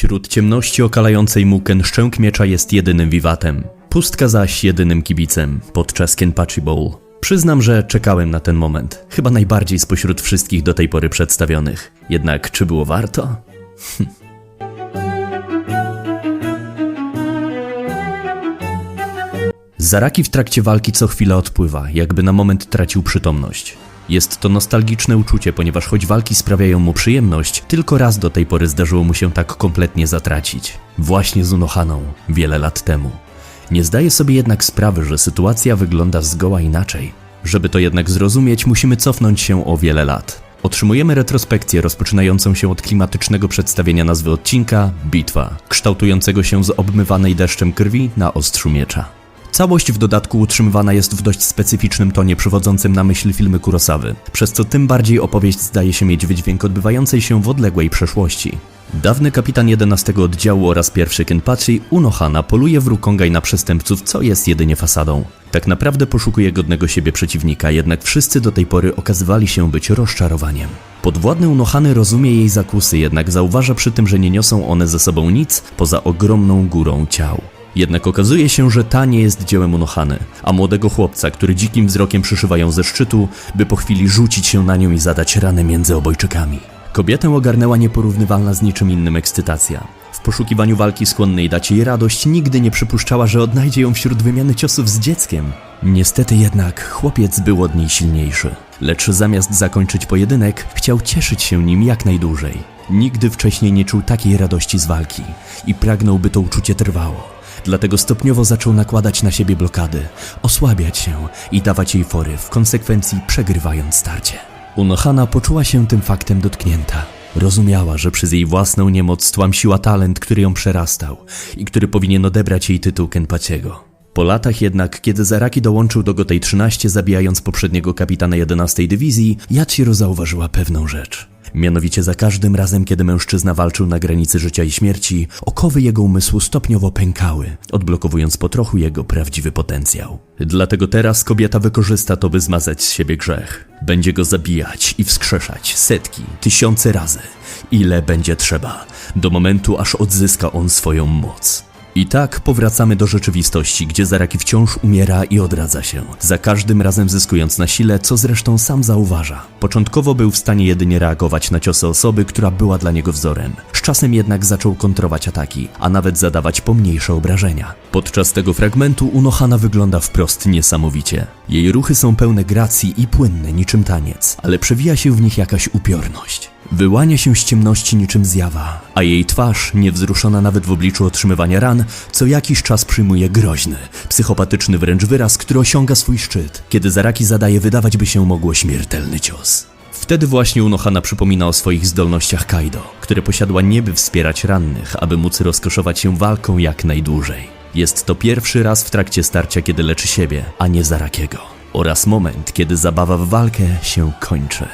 Wśród ciemności okalającej Muken szczęk miecza jest jedynym wiwatem. Pustka zaś jedynym kibicem podczas Kenpachi Bowl. Przyznam, że czekałem na ten moment. Chyba najbardziej spośród wszystkich do tej pory przedstawionych. Jednak czy było warto? Zaraki w trakcie walki co chwilę odpływa, jakby na moment tracił przytomność. Jest to nostalgiczne uczucie, ponieważ choć walki sprawiają mu przyjemność, tylko raz do tej pory zdarzyło mu się tak kompletnie zatracić. Właśnie z Unohaną, wiele lat temu. Nie zdaje sobie jednak sprawy, że sytuacja wygląda zgoła inaczej. Żeby to jednak zrozumieć, musimy cofnąć się o wiele lat. Otrzymujemy retrospekcję rozpoczynającą się od klimatycznego przedstawienia nazwy odcinka Bitwa, kształtującego się z obmywanej deszczem krwi na ostrzu miecza. Całość w dodatku utrzymywana jest w dość specyficznym tonie przywodzącym na myśl filmy Kurosawy, przez co tym bardziej opowieść zdaje się mieć wydźwięk odbywającej się w odległej przeszłości. Dawny kapitan 11 oddziału oraz pierwszy Kenpachi, Unohana, poluje w Rukongaj na przestępców, co jest jedynie fasadą. Tak naprawdę poszukuje godnego siebie przeciwnika, jednak wszyscy do tej pory okazywali się być rozczarowaniem. Podwładny Unohany rozumie jej zakusy, jednak zauważa przy tym, że nie niosą one ze sobą nic poza ogromną górą ciał. Jednak okazuje się, że ta nie jest dziełem Unohany, a młodego chłopca, który dzikim wzrokiem przyszywają ze szczytu, by po chwili rzucić się na nią i zadać ranę między obojczykami. Kobietę ogarnęła nieporównywalna z niczym innym ekscytacja. W poszukiwaniu walki skłonnej dać jej radość nigdy nie przypuszczała, że odnajdzie ją wśród wymiany ciosów z dzieckiem. Niestety jednak chłopiec był od niej silniejszy. Lecz zamiast zakończyć pojedynek, chciał cieszyć się nim jak najdłużej. Nigdy wcześniej nie czuł takiej radości z walki i pragnął, by to uczucie trwało. Dlatego stopniowo zaczął nakładać na siebie blokady, osłabiać się i dawać jej fory, w konsekwencji przegrywając starcie. Unohana poczuła się tym faktem dotknięta. Rozumiała, że przez jej własną niemoc stłamsiła talent, który ją przerastał i który powinien odebrać jej tytuł Kenpachiego. Po latach jednak, kiedy Zaraki dołączył do Gotej 13, zabijając poprzedniego kapitana 11 dywizji, Yachiro zauważyła pewną rzecz. Mianowicie za każdym razem, kiedy mężczyzna walczył na granicy życia i śmierci, okowy jego umysłu stopniowo pękały, odblokowując po trochu jego prawdziwy potencjał. Dlatego teraz kobieta wykorzysta to, by zmazać z siebie grzech. Będzie go zabijać i wskrzeszać setki, tysiące razy, ile będzie trzeba, do momentu aż odzyska on swoją moc. I tak powracamy do rzeczywistości, gdzie Zaraki wciąż umiera i odradza się, za każdym razem zyskując na sile, co zresztą sam zauważa. Początkowo był w stanie jedynie reagować na ciosy osoby, która była dla niego wzorem. Z czasem jednak zaczął kontrować ataki, a nawet zadawać pomniejsze obrażenia. Podczas tego fragmentu Unohana wygląda wprost niesamowicie. Jej ruchy są pełne gracji i płynne niczym taniec, ale przewija się w nich jakaś upiorność. Wyłania się z ciemności niczym zjawa, a jej twarz, niewzruszona nawet w obliczu otrzymywania ran, co jakiś czas przyjmuje groźny, psychopatyczny wręcz wyraz, który osiąga swój szczyt, kiedy Zaraki zadaje wydawać by się mogło śmiertelny cios. Wtedy właśnie Unohana przypomina o swoich zdolnościach Kaido, które posiadła nie by wspierać rannych, aby móc rozkoszować się walką jak najdłużej. Jest to pierwszy raz w trakcie starcia, kiedy leczy siebie, a nie Zarakiego. Oraz moment, kiedy zabawa w walkę się kończy.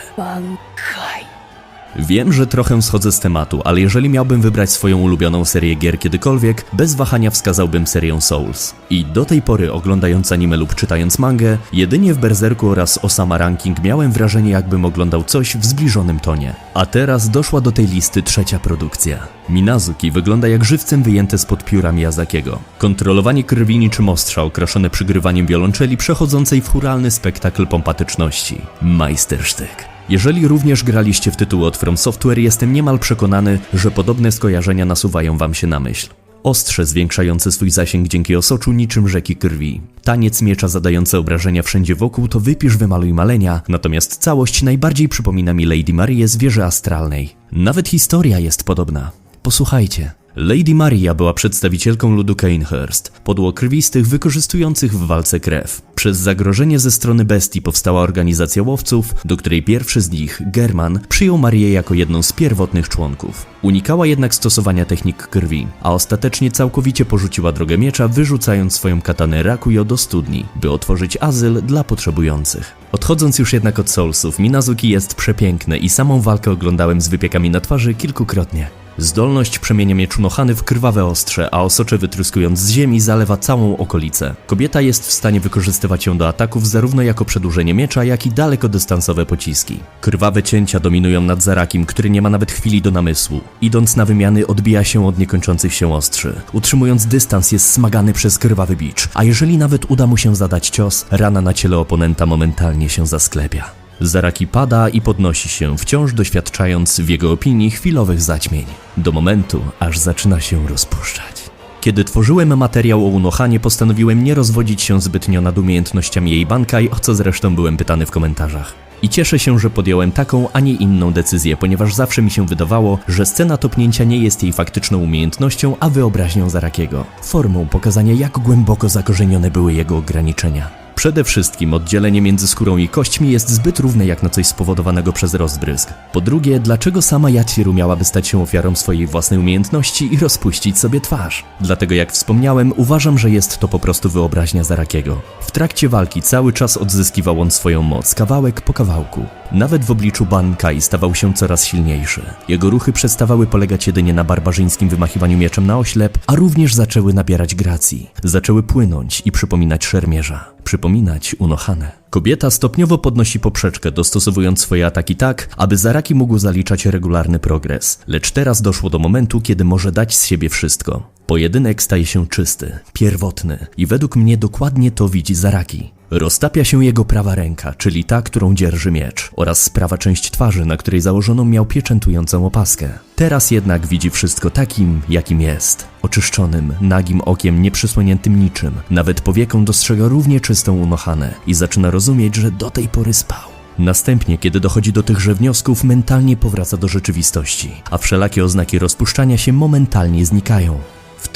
Wiem, że trochę schodzę z tematu, ale jeżeli miałbym wybrać swoją ulubioną serię gier kiedykolwiek, bez wahania wskazałbym serię Souls. I do tej pory oglądając anime lub czytając mangę, jedynie w Berserku oraz Osama Ranking miałem wrażenie jakbym oglądał coś w zbliżonym tonie. A teraz doszła do tej listy trzecia produkcja. Minazuki wygląda jak żywcem wyjęte spod pióra Miyazakiego. Kontrolowanie krwi niczym ostrza okraszone przygrywaniem wiolonczeli przechodzącej w churalny spektakl pompatyczności. Majstersztyk. Jeżeli również graliście w tytuły od From Software, jestem niemal przekonany, że podobne skojarzenia nasuwają wam się na myśl. Ostrze zwiększające swój zasięg dzięki osoczu niczym rzeki krwi. Taniec miecza zadające obrażenia wszędzie wokół to wypisz, wymaluj malenia, natomiast całość najbardziej przypomina mi Lady Marię z wieży astralnej. Nawet historia jest podobna. Posłuchajcie. Lady Maria była przedstawicielką ludu Kanehurst, podłokrwistych wykorzystujących w walce krew. Przez zagrożenie ze strony bestii powstała organizacja łowców, do której pierwszy z nich, German, przyjął Marię jako jedną z pierwotnych członków. Unikała jednak stosowania technik krwi, a ostatecznie całkowicie porzuciła drogę miecza, wyrzucając swoją katanę Rakuyo do studni, by otworzyć azyl dla potrzebujących. Odchodząc już jednak od Soulsów, Minazuki jest przepiękne i samą walkę oglądałem z wypiekami na twarzy kilkukrotnie. Zdolność przemienia miecz Unohany w krwawe ostrze, a osocze wytryskując z ziemi zalewa całą okolicę. Kobieta jest w stanie wykorzystywać ją do ataków zarówno jako przedłużenie miecza, jak i dalekodystansowe pociski. Krwawe cięcia dominują nad Zarakim, który nie ma nawet chwili do namysłu. Idąc na wymiany odbija się od niekończących się ostrzy. Utrzymując dystans jest smagany przez krwawy bicz, a jeżeli nawet uda mu się zadać cios, rana na ciele oponenta momentalnie się zasklepia. Zaraki pada i podnosi się, wciąż doświadczając w jego opinii chwilowych zaćmień. Do momentu, aż zaczyna się rozpuszczać. Kiedy tworzyłem materiał o Unohanie, postanowiłem nie rozwodzić się zbytnio nad umiejętnościami jej Bankai, o co zresztą byłem pytany w komentarzach. I cieszę się, że podjąłem taką, a nie inną decyzję, ponieważ zawsze mi się wydawało, że scena topnięcia nie jest jej faktyczną umiejętnością, a wyobraźnią Zarakiego. Formą pokazania, jak głęboko zakorzenione były jego ograniczenia. Przede wszystkim oddzielenie między skórą i kośćmi jest zbyt równe jak na coś spowodowanego przez rozbryzg. Po drugie, dlaczego sama Yachiru miałaby stać się ofiarą swojej własnej umiejętności i rozpuścić sobie twarz? Dlatego jak wspomniałem, uważam, że jest to po prostu wyobraźnia Zarakiego. W trakcie walki cały czas odzyskiwał on swoją moc, kawałek po kawałku. Nawet w obliczu Bankai stawał się coraz silniejszy. Jego ruchy przestawały polegać jedynie na barbarzyńskim wymachiwaniu mieczem na oślep, a również zaczęły nabierać gracji. Zaczęły płynąć i przypominać szermierza. Przypominać Unohane. Kobieta stopniowo podnosi poprzeczkę, dostosowując swoje ataki tak, aby Zaraki mógł zaliczać regularny progres. Lecz teraz doszło do momentu, kiedy może dać z siebie wszystko. Pojedynek staje się czysty, pierwotny i według mnie dokładnie to widzi Zaraki. Roztapia się jego prawa ręka, czyli ta, którą dzierży miecz, oraz prawa część twarzy, na której założoną miał pieczętującą opaskę. Teraz jednak widzi wszystko takim, jakim jest. Oczyszczonym, nagim okiem, nieprzysłoniętym niczym. Nawet powieką dostrzega równie czystą Unohanę i zaczyna rozumieć, że do tej pory spał. Następnie, kiedy dochodzi do tychże wniosków, mentalnie powraca do rzeczywistości, a wszelakie oznaki rozpuszczania się momentalnie znikają.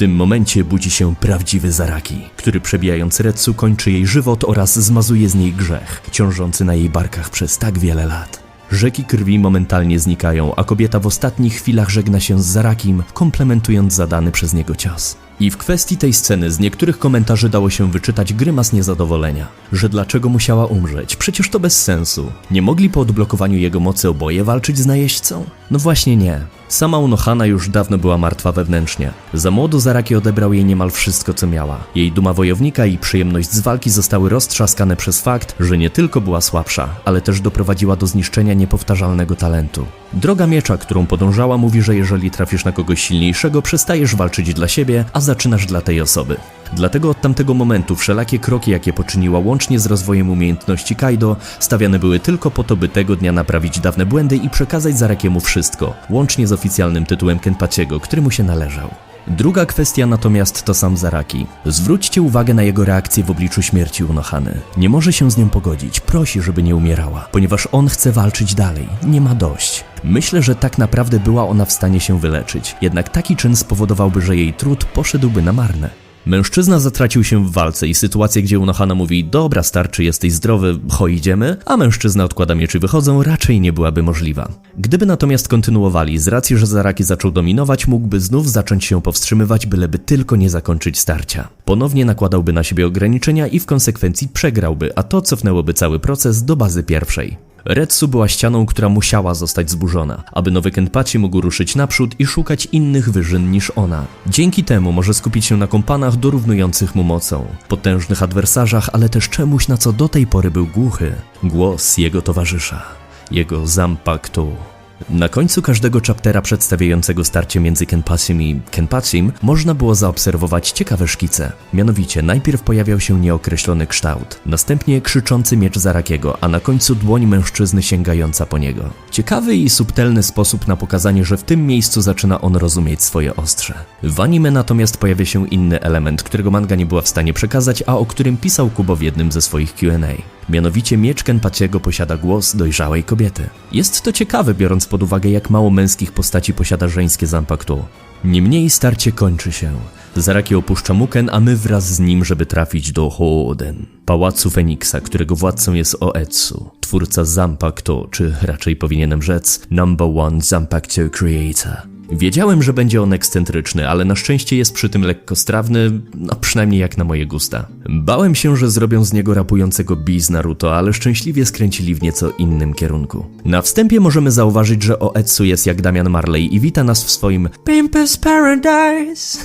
Tym momencie budzi się prawdziwy Zaraki, który przebijając Retsu kończy jej żywot oraz zmazuje z niej grzech, ciążący na jej barkach przez tak wiele lat. Rzeki krwi momentalnie znikają, a kobieta w ostatnich chwilach żegna się z Zarakim, komplementując zadany przez niego cios. I w kwestii tej sceny z niektórych komentarzy dało się wyczytać grymas niezadowolenia, że dlaczego musiała umrzeć, przecież to bez sensu. Nie mogli po odblokowaniu jego mocy oboje walczyć z najeźdźcą? No właśnie nie. Sama Unohana już dawno była martwa wewnętrznie. Za młodo Zaraki odebrał jej niemal wszystko, co miała. Jej duma wojownika i przyjemność z walki zostały roztrzaskane przez fakt, że nie tylko była słabsza, ale też doprowadziła do zniszczenia niepowtarzalnego talentu. Droga miecza, którą podążała, mówi, że jeżeli trafisz na kogoś silniejszego, przestajesz walczyć dla siebie, a zaczynasz dla tej osoby. Dlatego od tamtego momentu wszelakie kroki, jakie poczyniła łącznie z rozwojem umiejętności Kaido, stawiane były tylko po to, by tego dnia naprawić dawne błędy i przekazać Zarakiemu wszystko, łącznie z oficjalnym tytułem Kenpachiego, który mu się należał. Druga kwestia natomiast to sam Zaraki. Zwróćcie uwagę na jego reakcję w obliczu śmierci Unohany. Nie może się z nią pogodzić, prosi, żeby nie umierała, ponieważ on chce walczyć dalej, nie ma dość. Myślę, że tak naprawdę była ona w stanie się wyleczyć, jednak taki czyn spowodowałby, że jej trud poszedłby na marne. Mężczyzna zatracił się w walce i sytuację, gdzie Unohana mówi dobra starczy, jesteś zdrowy, ho idziemy, a mężczyzna odkłada miecz i wychodzą, raczej nie byłaby możliwa. Gdyby natomiast kontynuowali, z racji, że Zaraki zaczął dominować, mógłby znów zacząć się powstrzymywać, byleby tylko nie zakończyć starcia. Ponownie nakładałby na siebie ograniczenia i w konsekwencji przegrałby, a to cofnęłoby cały proces do bazy pierwszej. Retsu była ścianą, która musiała zostać zburzona, aby nowy Kenpachi mógł ruszyć naprzód i szukać innych wyżyn niż ona. Dzięki temu może skupić się na kompanach dorównujących mu mocą, potężnych adwersarzach, ale też czemuś, na co do tej pory był głuchy. Głos jego towarzysza, jego Zampaktu. Na końcu każdego chaptera przedstawiającego starcie między Kenpachim i Kenpachim można było zaobserwować ciekawe szkice. Mianowicie najpierw pojawiał się nieokreślony kształt, następnie krzyczący miecz Zarakiego, a na końcu dłoń mężczyzny sięgająca po niego. Ciekawy i subtelny sposób na pokazanie, że w tym miejscu zaczyna on rozumieć swoje ostrze. W anime natomiast pojawia się inny element, którego manga nie była w stanie przekazać, a o którym pisał Kubo w jednym ze swoich Q&A. Mianowicie miecz Kenpachiego posiada głos dojrzałej kobiety. Jest to ciekawe, biorąc pod uwagę, jak mało męskich postaci posiada żeńskie Zanpakuto. Niemniej starcie kończy się. Zaraki opuszcza Muken, a my wraz z nim, żeby trafić do Hooden, pałacu Feniksa, którego władcą jest Oetsu, twórca Zanpakuto, czy raczej powinienem rzec Number One Zanpakuto Creator. Wiedziałem, że będzie on ekscentryczny, ale na szczęście jest przy tym lekko strawny, no przynajmniej jak na moje gusta. Bałem się, że zrobią z niego rapującego bi z Naruto, ale szczęśliwie skręcili w nieco innym kierunku. Na wstępie możemy zauważyć, że Oetsu jest jak Damian Marley i wita nas w swoim Pimpers Paradise.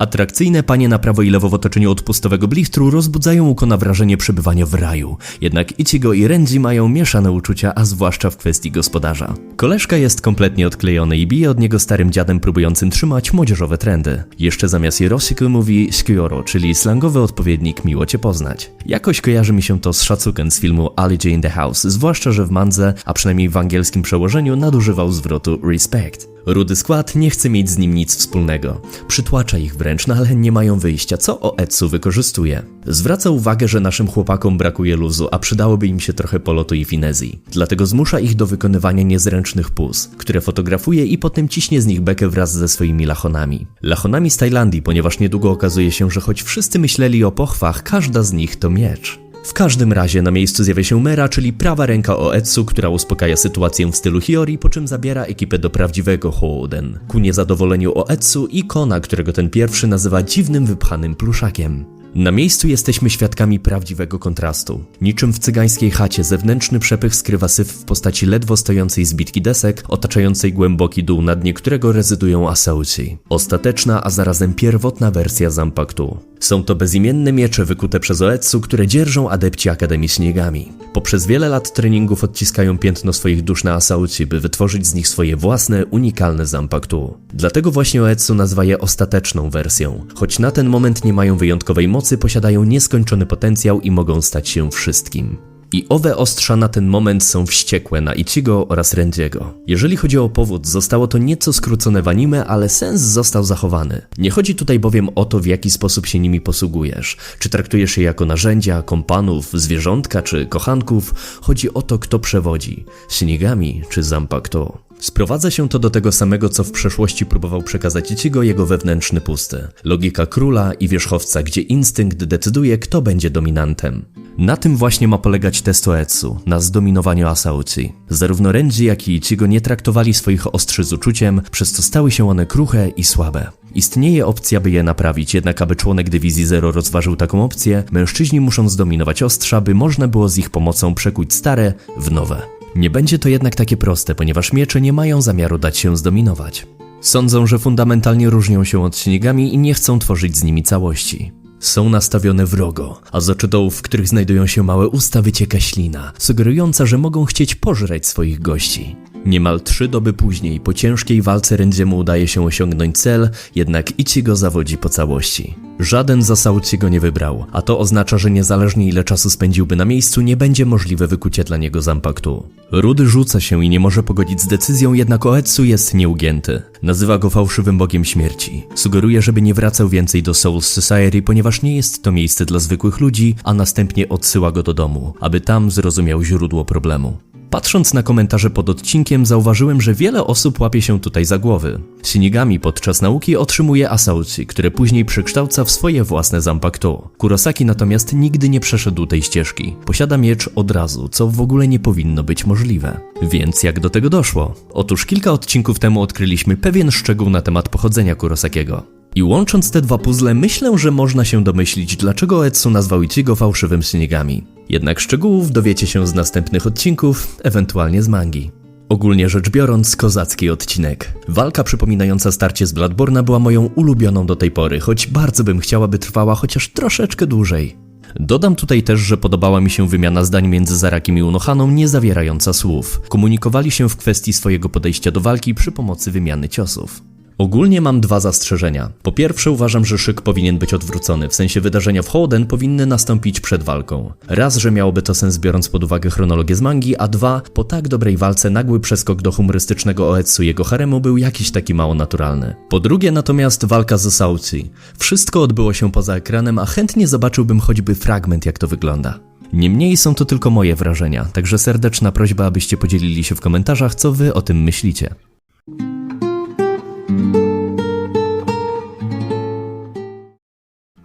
Atrakcyjne panie na prawo i lewo w otoczeniu odpustowego blichtru rozbudzają u Kona wrażenie przebywania w raju. Jednak Ichigo i Renji mają mieszane uczucia, a zwłaszcza w kwestii gospodarza. Koleżka jest kompletnie odklejony i bije od niego starym dziadem próbującym trzymać młodzieżowe trendy. Jeszcze zamiast Hiroshiku mówi Skioro, czyli slangowy odpowiednik miło cię poznać. Jakoś kojarzy mi się to z szacuken z filmu Ali J in the House, zwłaszcza, że w mandze, a przynajmniej w angielskim przełożeniu, nadużywał zwrotu respect. Rudy skład nie chce mieć z nim nic wspólnego. Przytłacza ich wręcz, no ale nie mają wyjścia, co Oetsu wykorzystuje. Zwraca uwagę, że naszym chłopakom brakuje luzu, a przydałoby im się trochę polotu i finezji. Dlatego zmusza ich do wykonywania niezręcznych puz, które fotografuje i potem ciśnie z nich bekę wraz ze swoimi lachonami. Lachonami z Tajlandii, ponieważ niedługo okazuje się, że choć wszyscy myśleli o pochwach, każda z nich to miecz. W każdym razie na miejscu zjawia się Mera, czyli prawa ręka Oetsu, która uspokaja sytuację w stylu Hiyori, po czym zabiera ekipę do prawdziwego Houden. Ku niezadowoleniu Oetsu i Kona, którego ten pierwszy nazywa dziwnym wypchanym pluszakiem. Na miejscu jesteśmy świadkami prawdziwego kontrastu. Niczym w cygańskiej chacie zewnętrzny przepych skrywa syf w postaci ledwo stojącej zbitki desek, otaczającej głęboki dół, na dnie którego rezydują Asauci. Ostateczna, a zarazem pierwotna wersja Zampaktu. Są to bezimienne miecze wykute przez Oetsu, które dzierżą adepci Akademii Śniegami. Poprzez wiele lat treningów odciskają piętno swoich dusz na Asauci, by wytworzyć z nich swoje własne, unikalne Zampaktu. Dlatego właśnie Oetsu nazywa je ostateczną wersją. Choć na ten moment nie mają wyjątkowej mocy, posiadają nieskończony potencjał i mogą stać się wszystkim. I owe ostrza na ten moment są wściekłe na Ichigo oraz Rendiego. Jeżeli chodzi o powód, zostało to nieco skrócone w anime, ale sens został zachowany. Nie chodzi tutaj bowiem o to, w jaki sposób się nimi posługujesz. Czy traktujesz je jako narzędzia, kompanów, zwierzątka czy kochanków. Chodzi o to, kto przewodzi. Shinigami czy Zanpakuto. Sprowadza się to do tego samego, co w przeszłości próbował przekazać Ichigo jego wewnętrzny pusty. Logika króla i wierzchowca, gdzie instynkt decyduje, kto będzie dominantem. Na tym właśnie ma polegać test Oetsu, na zdominowaniu Asauci. Zarówno Renji, jak i Ichigo nie traktowali swoich ostrzy z uczuciem, przez co stały się one kruche i słabe. Istnieje opcja, by je naprawić, jednak aby członek dywizji Zero rozważył taką opcję, mężczyźni muszą zdominować ostrza, by można było z ich pomocą przekuć stare w nowe. Nie będzie to jednak takie proste, ponieważ miecze nie mają zamiaru dać się zdominować. Sądzą, że fundamentalnie różnią się od śniegami i nie chcą tworzyć z nimi całości. Są nastawione wrogo, a z oczodołów, w których znajdują się małe usta, wycieka ślina, sugerująca, że mogą chcieć pożreć swoich gości. Niemal trzy doby później, po ciężkiej walce Rendziemu udaje się osiągnąć cel, jednak Ichigo zawodzi po całości. Żaden z Asauci go nie wybrał, a to oznacza, że niezależnie ile czasu spędziłby na miejscu, nie będzie możliwe wykucie dla niego Zampaktu. Rudy rzuca się i nie może pogodzić z decyzją, jednak Oetsu jest nieugięty. Nazywa go fałszywym bogiem śmierci. Sugeruje, żeby nie wracał więcej do Soul Society, ponieważ nie jest to miejsce dla zwykłych ludzi, a następnie odsyła go do domu, aby tam zrozumiał źródło problemu. Patrząc na komentarze pod odcinkiem, zauważyłem, że wiele osób łapie się tutaj za głowy. Shinigami podczas nauki otrzymuje Asauci, które później przekształca w swoje własne Zanpakuto. Kurosaki natomiast nigdy nie przeszedł tej ścieżki. Posiada miecz od razu, co w ogóle nie powinno być możliwe. Więc jak do tego doszło? Otóż kilka odcinków temu odkryliśmy pewien szczegół na temat pochodzenia Kurosakiego. I łącząc te dwa puzzle, myślę, że można się domyślić, dlaczego Etsu nazwał Ichigo fałszywym Shinigami. Jednak szczegółów dowiecie się z następnych odcinków, ewentualnie z mangi. Ogólnie rzecz biorąc, kozacki odcinek. Walka przypominająca starcie z Bloodborna była moją ulubioną do tej pory, choć bardzo bym chciała, by trwała chociaż troszeczkę dłużej. Dodam tutaj też, że podobała mi się wymiana zdań między Zarakiem i Unohaną, nie zawierająca słów. Komunikowali się w kwestii swojego podejścia do walki przy pomocy wymiany ciosów. Ogólnie mam dwa zastrzeżenia. Po pierwsze uważam, że szyk powinien być odwrócony, w sensie wydarzenia w Hoden powinny nastąpić przed walką. Raz, że miałoby to sens biorąc pod uwagę chronologię z mangi, a dwa, po tak dobrej walce nagły przeskok do humorystycznego Oetsu jego haremu był jakiś taki mało naturalny. Po drugie natomiast walka z Sauci. Wszystko odbyło się poza ekranem, a chętnie zobaczyłbym choćby fragment jak to wygląda. Niemniej są to tylko moje wrażenia, także serdeczna prośba, abyście podzielili się w komentarzach, co wy o tym myślicie.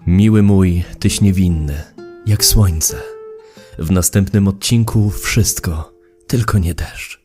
Miły mój, tyś niewinny, jak słońce. W następnym odcinku wszystko, tylko nie deszcz.